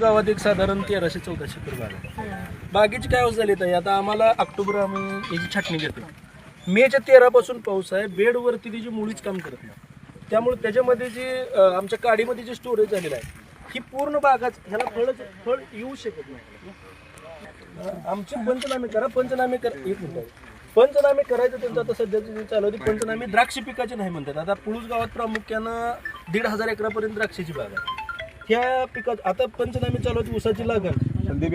गावात एक साधारण तेराशे चौदाशे एकर बाग आहे बागेची काय अवस्था झाली ताई? आता आम्हाला ऑक्टोबर आम्ही याची छाटणी घेतो मेच्या तेरापासून पाऊस आहे. बेडवरती तिची मुळीच काम करत नाही. त्यामुळे त्याच्यामध्ये जी अं, आमच्या काडीमध्ये जी स्टोरेज झालेला आहे ही पूर्ण बागाच ह्याला फळच फळ येऊ शकत नाही. अं, आमचे पंचनामे करा. पंचनामे करा एक मिनिट. पंचनामे करायचं त्यांचं आता सध्याचं जे चालू आहे ते पंचनामे द्राक्ष पिकाचे नाही म्हणतात. आता पुळूस गावात प्रामुख्यानं दीड हजार एकरापर्यंत द्राक्षाची बाग आहे. ह्या पिकात आता पंचनामे चालू आहेत ऊसाची लागण.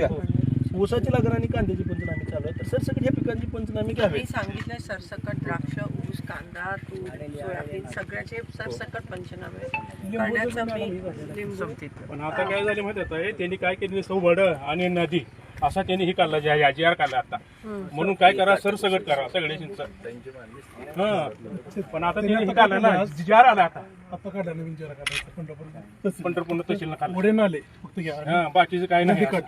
हो. ऊसाची लागण आणि कांद्याची पंचनामे चालू आहे तर सरसकट ह्या पिकांची पंचनामे घ्यावे. मी सांगितलंय सरसकट द्राक्ष ऊस कांदा तूर सोयाबीन सगळ्याचे सरसकट पंचनामे. करण्याचं मी लिंबू. पण आता काय झाले माहिती आहे त्यांनी काय केलं सौ वड आणि नदी. असा त्यांनी हे काढला जे या जी आर काढला आता. म्हणून काय करा सरसगट करा सगळे हा. पण आता त्यांनी हे काढलं ना जी आर आला आता. आता काढला नवीन जरा काढायचा पंढरपूर पंढरपूर तहसील काढला. पुढे नाले फक्त घ्या हा बाकीचं काय नाही कट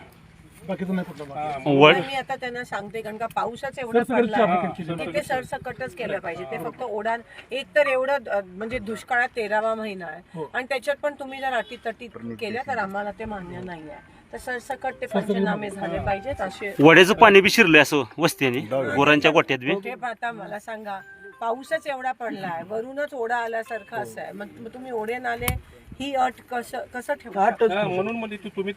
बाकीचं नाही कुठलं बाकी. हा, वड मी आता त्यांना सांगते कारण का पाऊसच एवढं सरसकटची केली. तिथे सरसकटच केलं पाहिजे. ते फक्त ओढान. एक तर एवढं अ, म्हणजे दुष्काळात तेरावा महिना आहे. आणि त्याच्यात पण तुम्ही जर अटीतटी केल्या तर आम्हाला ते मान्य नाही आहे. तर सरसकट ते पंचनामे झाले पाहिजेत असे. वड्याचं पाणी बी शिरलंय असं वस्त्याने गुरांच्या गोट्यात बी. ते आता मला सांगा. पाऊसच एवढा पडलाय वरूनच ओढा आल्यासारखं असं आहे. मग तुम्ही ओढे नाले ही अट कसं कसं हा, म्हणून म्हणजे तुम्ही